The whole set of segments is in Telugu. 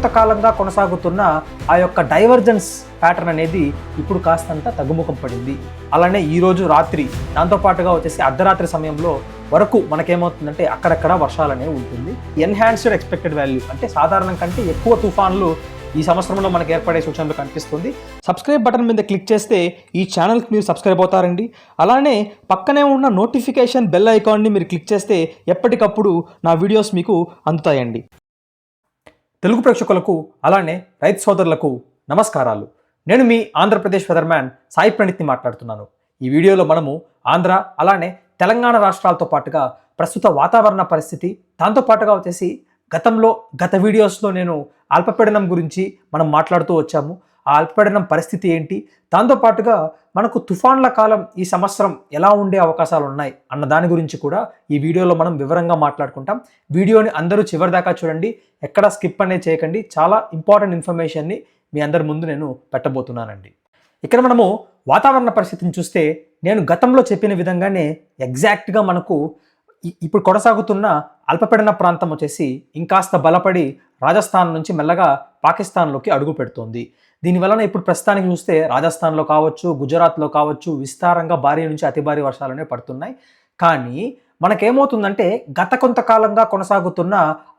కొంతకాలంగా కొనసాగుతున్న ఆ యొక్క డైవర్జెన్స్ ప్యాటర్న్ అనేది ఇప్పుడు కాస్తంత తగ్గుముఖం పడింది. అలానే ఈరోజు రాత్రి దాంతోపాటుగా వచ్చేసి అర్ధరాత్రి సమయంలో వరకు మనకేమవుతుందంటే అక్కడక్కడ వర్షాలు అనేవి ఉంటుంది. ఎన్హాన్స్డ్ ఎక్స్పెక్టెడ్ వాల్యూ అంటే సాధారణం కంటే ఎక్కువ తుఫాన్లు ఈ సంవత్సరంలో మనకు ఏర్పడే సూచనలు కనిపిస్తుంది. సబ్స్క్రైబ్ బటన్ మీద క్లిక్ చేస్తే ఈ ఛానల్కి మీరు సబ్స్క్రైబ్ అవుతారండి. అలానే పక్కనే ఉన్న నోటిఫికేషన్ బెల్ ఐకాన్ని మీరు క్లిక్ చేస్తే ఎప్పటికప్పుడు నా వీడియోస్ మీకు అందుతాయండి. తెలుగు ప్రేక్షకులకు అలానే రైతు సోదరులకు నమస్కారాలు. నేను మీ ఆంధ్రప్రదేశ్ వెదర్మ్యాన్ సాయి ప్రణిత్ని మాట్లాడుతున్నాను. ఈ వీడియోలో మనము ఆంధ్ర అలానే తెలంగాణ రాష్ట్రాలతో పాటుగా ప్రస్తుత వాతావరణ పరిస్థితి దాంతో పాటుగా వచ్చేసి గతంలో గత వీడియోస్లో నేను అల్పపీడనం గురించి మనం మాట్లాడుతూ వచ్చాము. ఆ అల్పపీడనం పరిస్థితి ఏంటి? దాంతో పాటుగా మనకు తుఫాన్ల కాలం ఈ సంవత్సరం ఎలా ఉండే అవకాశాలు ఉన్నాయి అన్న దాని గురించి కూడా ఈ వీడియోలో మనం వివరంగా మాట్లాడుకుంటాం. వీడియోని అందరూ చివరి దాకా చూడండి. ఎక్కడ స్కిప్ అనేది చేయకండి. చాలా ఇంపార్టెంట్ ఇన్ఫర్మేషన్ని మీ అందరి ముందు నేను పెట్టబోతున్నానండి. ఇక్కడ మనము వాతావరణ పరిస్థితిని చూస్తే నేను గతంలో చెప్పిన విధంగానే ఎగ్జాక్ట్గా మనకు ఇప్పుడు కొనసాగుతున్న అల్పపీడన ప్రాంతం వచ్చేసి ఇంకాస్త బలపడి రాజస్థాన్ నుంచి మెల్లగా పాకిస్తాన్లోకి అడుగు పెడుతోంది. దీనివలన ఇప్పుడు ప్రస్తుతానికి చూస్తే రాజస్థాన్లో కావచ్చు గుజరాత్లో కావచ్చు విస్తారంగా భారీ నుంచి అతి భారీ వర్షాలనే పడుతున్నాయి. కానీ మనకేమవుతుందంటే గత కొంతకాలంగా కొనసాగుతున్న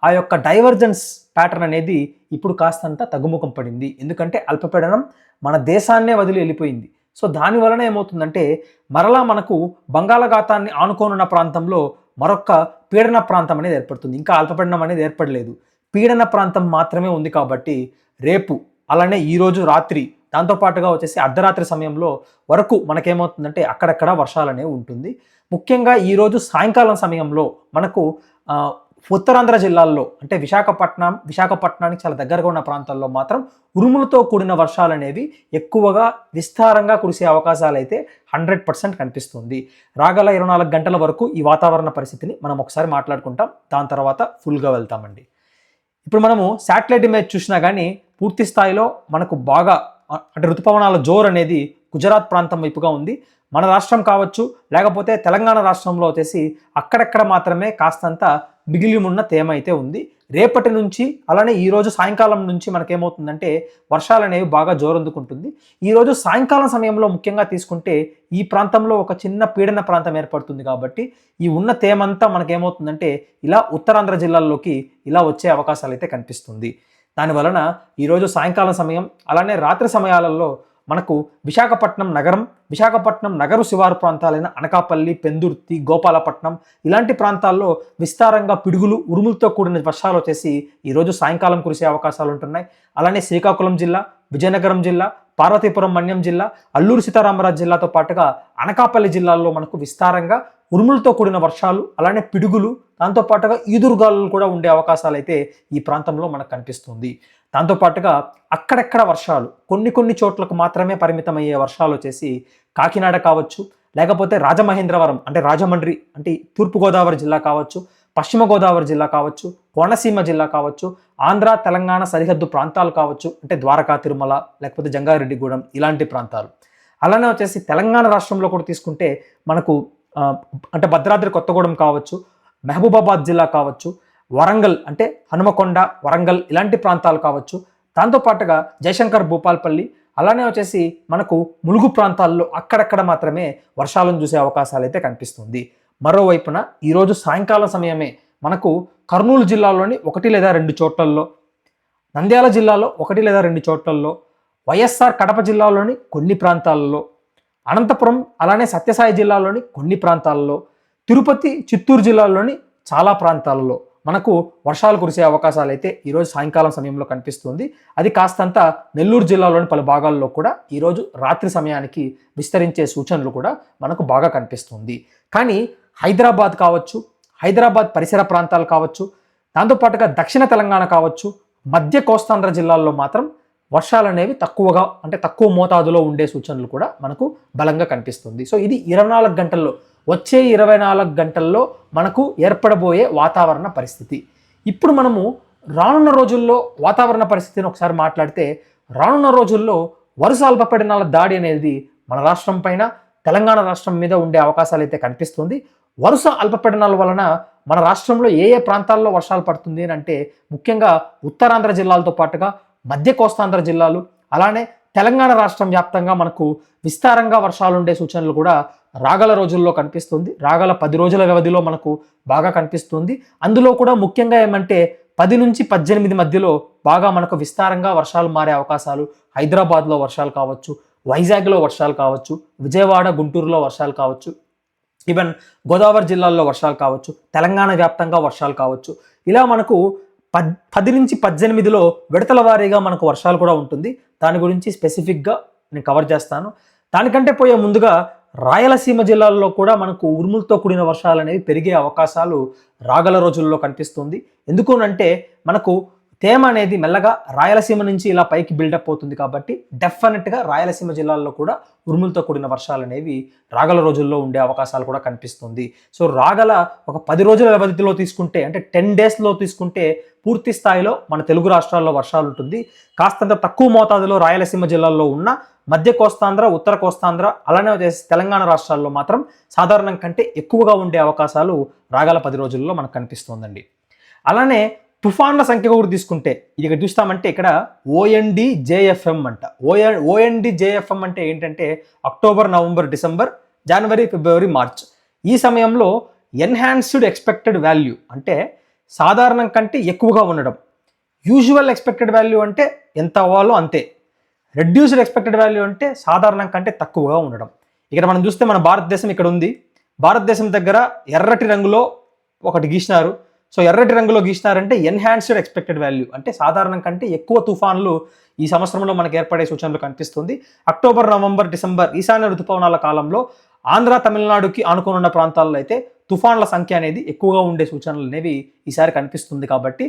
ఆ యొక్క డైవర్జెన్స్ ప్యాటర్న్ అనేది ఇప్పుడు కాస్తంత తగ్గుముఖం పడింది. ఎందుకంటే అల్పపీడనం మన దేశాన్నే వదిలి వెళ్ళిపోయింది. సో దాని వలన ఏమవుతుందంటే మరలా మనకు బంగాళాఘాతాన్ని ఆనుకోనున్న ప్రాంతంలో మరొక పీడన ప్రాంతం అనేది ఏర్పడుతుంది. ఇంకా అల్పపీడనం అనేది ఏర్పడలేదు. పీడన ప్రాంతం మాత్రమే ఉంది కాబట్టి రేపు అలానే ఈరోజు రాత్రి దాంతోపాటుగా వచ్చేసి అర్ధరాత్రి సమయంలో వరకు మనకేమవుతుందంటే అక్కడక్కడ వర్షాలు అనేవి ఉంటుంది. ముఖ్యంగా ఈరోజు సాయంకాలం సమయంలో మనకు ఉత్తరాంధ్ర జిల్లాల్లో అంటే విశాఖపట్నం విశాఖపట్నానికి చాలా దగ్గరగా ఉన్న ప్రాంతాల్లో మాత్రం ఉరుములతో కూడిన వర్షాలు అనేవి ఎక్కువగా విస్తారంగా కురిసే అవకాశాలు అయితే హండ్రెడ్ పర్సెంట్ కనిపిస్తుంది. రాగల ఇరవై నాలుగు గంటల వరకు ఈ వాతావరణ పరిస్థితిని మనం ఒకసారి మాట్లాడుకుంటాం. దాని తర్వాత ఫుల్గా వెళ్తామండి. ఇప్పుడు మనము శాటిలైట్ ఇమేజ్ చూసినా కానీ పూర్తి స్థాయిలో మనకు బాగా అంటే ఋతుపవనాల జోర్ అనేది గుజరాత్ ప్రాంతం వైపుగా ఉంది. మన రాష్ట్రం కావచ్చు లేకపోతే తెలంగాణ రాష్ట్రంలో వచ్చేసి అక్కడక్కడ మాత్రమే కాస్తంత మిగిలి ఉన్న తేమ అయితే ఉంది. రేపటి నుంచి అలానే ఈరోజు సాయంకాలం నుంచి మనకేమవుతుందంటే వర్షాలు అనేవి బాగా జోరందుకుంటుంది. ఈరోజు సాయంకాలం సమయంలో ముఖ్యంగా తీసుకుంటే ఈ ప్రాంతంలో ఒక చిన్న పీడన ప్రాంతం ఏర్పడుతుంది కాబట్టి ఈ ఉన్న తేమంతా మనకేమవుతుందంటే ఇలా ఉత్తరాంధ్ర జిల్లాల్లోకి ఇలా వచ్చే అవకాశాలు అయితే కనిపిస్తుంది. దాని వలన ఈరోజు సాయంకాలం సమయం అలానే రాత్రి సమయాలలో మనకు విశాఖపట్నం నగరం విశాఖపట్నం నగరు శివారు ప్రాంతాలైన అనకాపల్లి పెందుర్తి గోపాలపట్నం ఇలాంటి ప్రాంతాల్లో విస్తారంగా పిడుగులు ఉరుములతో కూడిన వర్షాలు వచ్చేసి ఈరోజు సాయంకాలం కురిసే అవకాశాలు ఉంటున్నాయి. అలానే శ్రీకాకుళం జిల్లా విజయనగరం జిల్లా పార్వతీపురం మన్యం జిల్లా అల్లూరు సీతారామరాజు జిల్లాతో పాటుగా అనకాపల్లి జిల్లాల్లో మనకు విస్తారంగా ఉరుములతో కూడిన వర్షాలు అలానే పిడుగులు దాంతో పాటుగా ఈదురుగాలు కూడా ఉండే అవకాశాలు అయితే ఈ ప్రాంతంలో మనకు కనిపిస్తుంది. దాంతో పాటుగా అక్కడక్కడ వర్షాలు కొన్ని కొన్ని చోట్లకు మాత్రమే పరిమితమయ్యే వర్షాలు వచ్చేసి కాకినాడ కావచ్చు లేకపోతే రాజమహేంద్రవరం అంటే రాజమండ్రి అంటే తూర్పుగోదావరి జిల్లా కావచ్చు పశ్చిమ గోదావరి జిల్లా కావచ్చు కోనసీమ జిల్లా కావచ్చు ఆంధ్ర తెలంగాణ సరిహద్దు ప్రాంతాలు కావచ్చు అంటే ద్వారకా తిరుమల లేకపోతే జంగారెడ్డిగూడెం ఇలాంటి ప్రాంతాలు. అలానే వచ్చేసి తెలంగాణ రాష్ట్రంలో కూడా తీసుకుంటే మనకు అంటే భద్రాద్రి కొత్తగూడెం కావచ్చు మహబూబాబాద్ జిల్లా కావచ్చు వరంగల్ అంటే హనుమకొండ వరంగల్ ఇలాంటి ప్రాంతాలు కావచ్చు. దాంతోపాటుగా జయశంకర్ భూపాల్పల్లి అలానే వచ్చేసి మనకు ములుగు ప్రాంతాల్లో అక్కడక్కడ మాత్రమే వర్షాలను చూసే అవకాశాలు అయితే కనిపిస్తుంది. మరోవైపున ఈరోజు సాయంకాలం సమయమే మనకు కర్నూలు జిల్లాలోని ఒకటి లేదా రెండు చోట్లల్లో నంద్యాల జిల్లాలో ఒకటి లేదా రెండు చోట్లల్లో వైఎస్ఆర్ కడప జిల్లాలోని కొన్ని ప్రాంతాలలో అనంతపురం అలానే సత్యసాయి జిల్లాలోని కొన్ని ప్రాంతాలలో తిరుపతి చిత్తూరు జిల్లాలోని చాలా ప్రాంతాలలో మనకు వర్షాలు కురిసే అవకాశాలు అయితే ఈరోజు సాయంకాలం సమయంలో కనిపిస్తుంది. అది కాస్తంత నెల్లూరు జిల్లాలోని పలు భాగాల్లో కూడా ఈరోజు రాత్రి సమయానికి విస్తరించే సూచనలు కూడా మనకు బాగా కనిపిస్తుంది. కానీ హైదరాబాద్ కావచ్చు హైదరాబాద్ పరిసర ప్రాంతాలు కావచ్చు దాంతోపాటుగా దక్షిణ తెలంగాణ కావచ్చు మధ్య కోస్తాంధ్ర జిల్లాల్లో మాత్రం వర్షాలు అనేవి తక్కువగా అంటే తక్కువ మోతాదులో ఉండే సూచనలు కూడా మనకు బలంగా కనిపిస్తుంది. సో ఇది ఇరవై నాలుగు గంటల్లో వచ్చే ఇరవై నాలుగు గంటల్లో మనకు ఏర్పడబోయే వాతావరణ పరిస్థితి. ఇప్పుడు మనము రానున్న రోజుల్లో వాతావరణ పరిస్థితిని ఒకసారి మాట్లాడితే రానున్న రోజుల్లో వరుస అల్పపీడనాల దాడి అనేది మన రాష్ట్రం పైన తెలంగాణ రాష్ట్రం మీద ఉండే అవకాశాలు అయితే కనిపిస్తుంది. వరుస అల్పపీడనాల వలన మన రాష్ట్రంలో ఏ ఏ ప్రాంతాల్లో వర్షాలు పడుతుంది అని అంటే ముఖ్యంగా ఉత్తరాంధ్ర జిల్లాలతో పాటుగా మధ్య కోస్తాంధ్ర జిల్లాలు అలానే తెలంగాణ రాష్ట్రం వ్యాప్తంగా మనకు విస్తారంగా వర్షాలు ఉండే సూచనలు కూడా రాగల రోజుల్లో కనిపిస్తుంది. రాగల పది రోజుల వ్యవధిలో మనకు బాగా కనిపిస్తుంది. అందులో కూడా ముఖ్యంగా ఏమంటే పది నుంచి పద్దెనిమిది మధ్యలో బాగా మనకు విస్తారంగా వర్షాలు మారే అవకాశాలు హైదరాబాద్లో వర్షాలు కావచ్చు వైజాగ్లో వర్షాలు కావచ్చు విజయవాడ గుంటూరులో వర్షాలు కావచ్చు ఈవెన్ గోదావరి జిల్లాల్లో వర్షాలు కావచ్చు తెలంగాణ వ్యాప్తంగా వర్షాలు కావచ్చు. ఇలా మనకు పద్ పది నుంచి పద్దెనిమిదిలో విడతల వారీగా మనకు వర్షాలు కూడా ఉంటుంది. దాని గురించి స్పెసిఫిక్గా నేను కవర్ చేస్తాను. దానికంటే పోయే ముందుగా రాయలసీమ జిల్లాల్లో కూడా మనకు ఉరుములతో కూడిన వర్షాలు అనేవి పెరిగే అవకాశాలు రాగల రోజుల్లో కనిపిస్తుంది. ఎందుకునంటే మనకు తేమ అనేది మెల్లగా రాయలసీమ నుంచి ఇలా పైకి బిల్డప్ అవుతుంది కాబట్టి డెఫినెట్గా రాయలసీమ జిల్లాల్లో కూడా ఉరుములతో కూడిన వర్షాలు అనేవి రాగల రోజుల్లో ఉండే అవకాశాలు కూడా కనిపిస్తుంది. సో రాగల ఒక పది రోజుల వ్యవధిలో తీసుకుంటే అంటే టెన్ డేస్లో తీసుకుంటే పూర్తి స్థాయిలో మన తెలుగు రాష్ట్రాల్లో వర్షాలు ఉంటుంది. కాస్తంత తక్కువ మోతాదులో రాయలసీమ జిల్లాల్లో ఉన్న మధ్య కోస్తాంధ్ర ఉత్తర కోస్తాంధ్ర అలానే వచ్చేసి తెలంగాణ రాష్ట్రాల్లో మాత్రం సాధారణం కంటే ఎక్కువగా ఉండే అవకాశాలు రాగల పది రోజుల్లో మనకు కనిపిస్తోందండి. అలానే తుఫాన్ల సంఖ్య కూడా తీసుకుంటే ఇక చూస్తామంటే ఇక్కడ ఓఎన్డి జేఎఫ్ఎం అంట. ఓఎన్ ఓఎన్డి జేఎఫ్ఎం అంటే ఏంటంటే అక్టోబర్ నవంబర్ డిసెంబర్ జనవరి ఫిబ్రవరి మార్చ్. ఈ సమయంలో ఎన్హాన్స్డ్ ఎక్స్పెక్టెడ్ వాల్యూ అంటే సాధారణం కంటే ఎక్కువగా ఉండడం. యూజువల్ ఎక్స్పెక్టెడ్ వాల్యూ అంటే ఎంత అవ్వాలో అంతే. రెడ్యూస్డ్ ఎక్స్పెక్టెడ్ వాల్యూ అంటే సాధారణం కంటే తక్కువగా ఉండడం. ఇక్కడ మనం చూస్తే మన భారతదేశం ఇక్కడ ఉంది. భారతదేశం దగ్గర ఎర్రటి రంగులో ఒకటి గీసినారు. సో ఎర్రటి రంగులో గీసినారంటే ఎన్హాన్స్డ్ ఎక్స్పెక్టెడ్ వాల్యూ అంటే సాధారణం కంటే ఎక్కువ తుఫాన్లు ఈ సంవత్సరంలో మనకు ఏర్పడే సూచనలు కనిపిస్తుంది. అక్టోబర్ నవంబర్ డిసెంబర్ ఈశాన్య ఋతుపవనాల కాలంలో ఆంధ్ర తమిళనాడుకి ఆనుకోనున్న ప్రాంతాల్లో అయితే తుఫాన్ల సంఖ్య అనేది ఎక్కువగా ఉండే సూచనలు అనేవి ఈసారి కనిపిస్తుంది కాబట్టి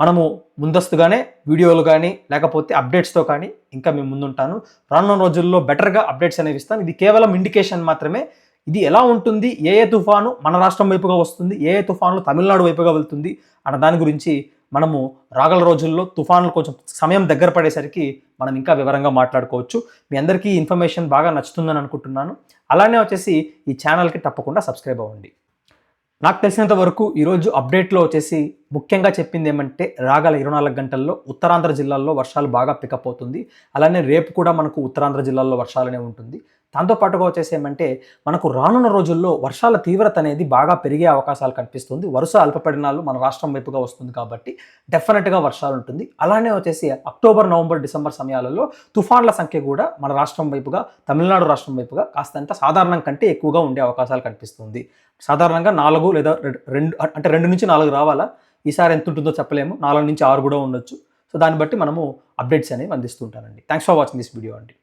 మనము ముందస్తుగానే వీడియోలు కానీ లేకపోతే అప్డేట్స్తో కానీ ఇంకా మేము ముందుంటాను. రానున్న రోజుల్లో బెటర్గా అప్డేట్స్ అనేవి ఇస్తాను. ఇది కేవలం ఇండికేషన్ మాత్రమే. ఇది ఎలా ఉంటుంది? ఏ ఏ తుఫాను మన రాష్ట్రం వైపుగా వస్తుంది? ఏ ఏ తుఫాన్లు తమిళనాడు వైపుగా వెళ్తుంది? అన్న దాని గురించి మనము రాగల రోజుల్లో తుఫాన్లు కొంచెం సమయం దగ్గర పడేసరికి మనం ఇంకా వివరంగా మాట్లాడుకోవచ్చు. మీ అందరికీ ఈ ఇన్ఫర్మేషన్ బాగా నచ్చుతుందని అనుకుంటున్నాను. అలానే వచ్చేసి ఈ ఛానల్కి తప్పకుండా సబ్స్క్రైబ్ అవ్వండి. నాకు తెలిసినంత వరకు ఈరోజు అప్డేట్లో వచ్చేసి ముఖ్యంగా చెప్పింది ఏమంటే రాగల ఇరవై నాలుగు గంటల్లో ఉత్తరాంధ్ర జిల్లాల్లో వర్షాలు బాగా పికప్ అవుతుంది. అలానే రేపు కూడా మనకు ఉత్తరాంధ్ర జిల్లాల్లో వర్షాలనే ఉంటుంది. దాంతోపాటుగా వచ్చేసి ఏమంటే మనకు రానున్న రోజుల్లో వర్షాల తీవ్రత అనేది బాగా పెరిగే అవకాశాలు కనిపిస్తుంది. వరుస అల్పపడినాలు మన రాష్ట్రం వైపుగా వస్తుంది కాబట్టి డెఫినెట్గా వర్షాలు ఉంటుంది. అలానే వచ్చేసి అక్టోబర్ నవంబర్ డిసెంబర్ సమయాలలో తుఫాన్ల సంఖ్య కూడా మన రాష్ట్రం వైపుగా తమిళనాడు రాష్ట్రం వైపుగా కాస్తంత సాధారణం కంటే ఎక్కువగా ఉండే అవకాశాలు కనిపిస్తుంది. సాధారణంగా నాలుగు లేదా రెండు అంటే రెండు నుంచి నాలుగు రావాలా? ఈసారి ఎంత ఉంటుందో చెప్పలేము. నాలుగు నుంచి ఆరు కూడా ఉండొచ్చు. సో దాన్ని బట్టి మనము అప్డేట్స్ అనేవి అందిస్తుంటానండి thanks for watching this video అండి.